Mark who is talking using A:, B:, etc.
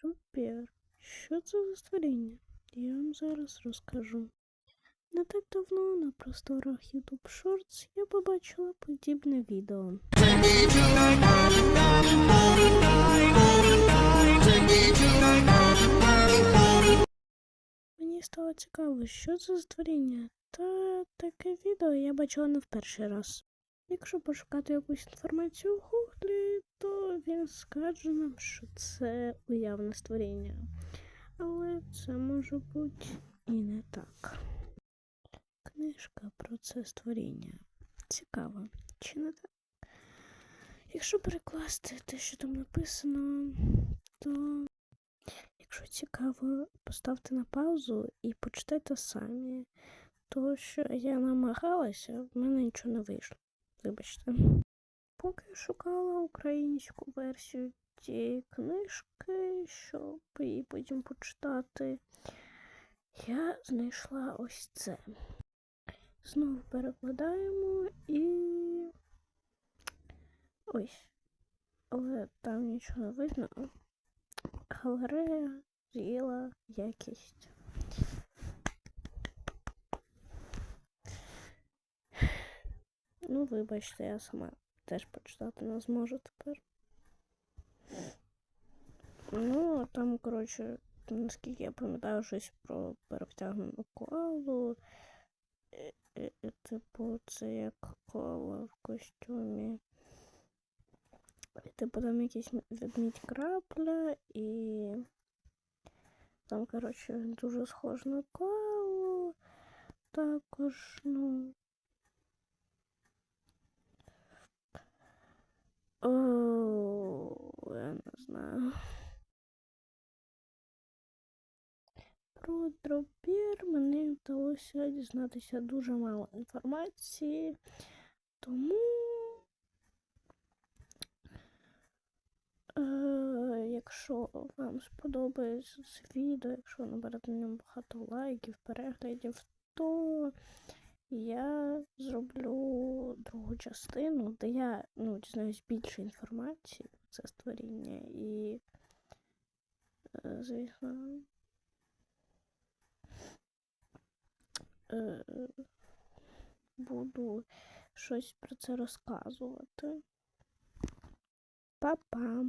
A: Трупер. Що це за створіння? Я вам зараз розкажу. Не так давно на просторах YouTube Shorts я побачила подібне відео. Мені стало цікаво, що це за створіння. Та таке відео я бачила не в перший раз. Якщо пошукати якусь інформацію він скаже нам, що це уявне створіння. Але це може бути і не так. Книжка про це створіння. Цікаво, чи не так? Якщо перекласти те, що там написано, то якщо цікаво, поставте на паузу і почитайте самі. То, що я намагалася, в мене нічого не вийшло. Вибачте. Поки я шукала українську версію цієї книжки, щоб її потім почитати, я знайшла ось це. Знову перекладаємо і. Ось. Але там нічого не видно. Галерея з'їла якість. Ну, вибачте, я сама теж почитати не зможу тепер. Ну, а там, коротше, наскільки я пам'ятаю, щось про перевтягнену коалу. Е, е, е, Типу, це як кола в костюмі. І, Типу, там якийсь м- крапля і. Там, коротше, дуже схож на коалу. Також, ну. О, я не знаю. Про дропір мені вдалося дізнатися дуже мало інформації, тому, е, якщо вам сподобається це відео, якщо наберете на ньому багато лайків, переглядів, то я зроблю другу частину, де я ну, дізнаюсь більше інформації про це створіння і, е, звісно, е, буду щось про це розказувати. Па-па!